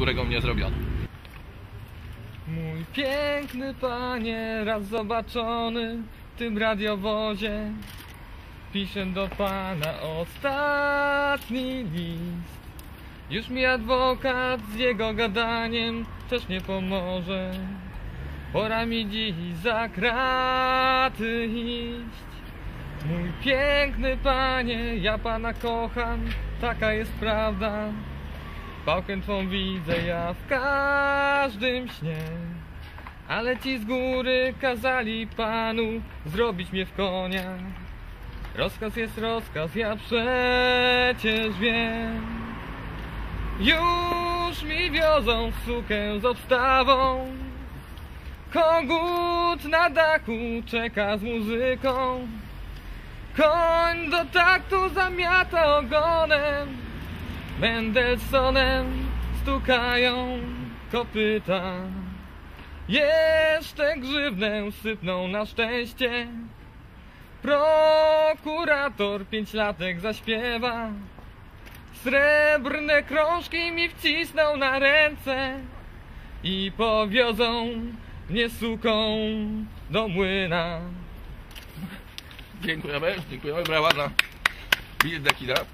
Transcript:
którego mnie zrobiono. Mój piękny panie, raz zobaczony w tym radiowozie. Piszę do pana ostatni list. Już mi adwokat z jego gadaniem też nie pomoże. Pora mi dziś za kraty iść. Mój piękny panie, ja pana kocham, taka jest prawda Pałkę twą widzę ja w każdym śnie. Ale ci z góry kazali panu zrobić mnie w konia. Rozkaz jest rozkaz, ja przecież wiem. Już mi wiozą sukę z obstawą Kogut na dachu czeka z muzyką. Koń do taktu zamiata ogonem Mendelsonem stukają kopyta. Jeszcze grzywnę sypną na szczęście. Prokurator pięć latek zaśpiewa. Srebrne krążki mi wcisną na ręce I powiozą mnie suką do młyna. Dziękujemy, dziękujemy, brawa dla Bill Dekida.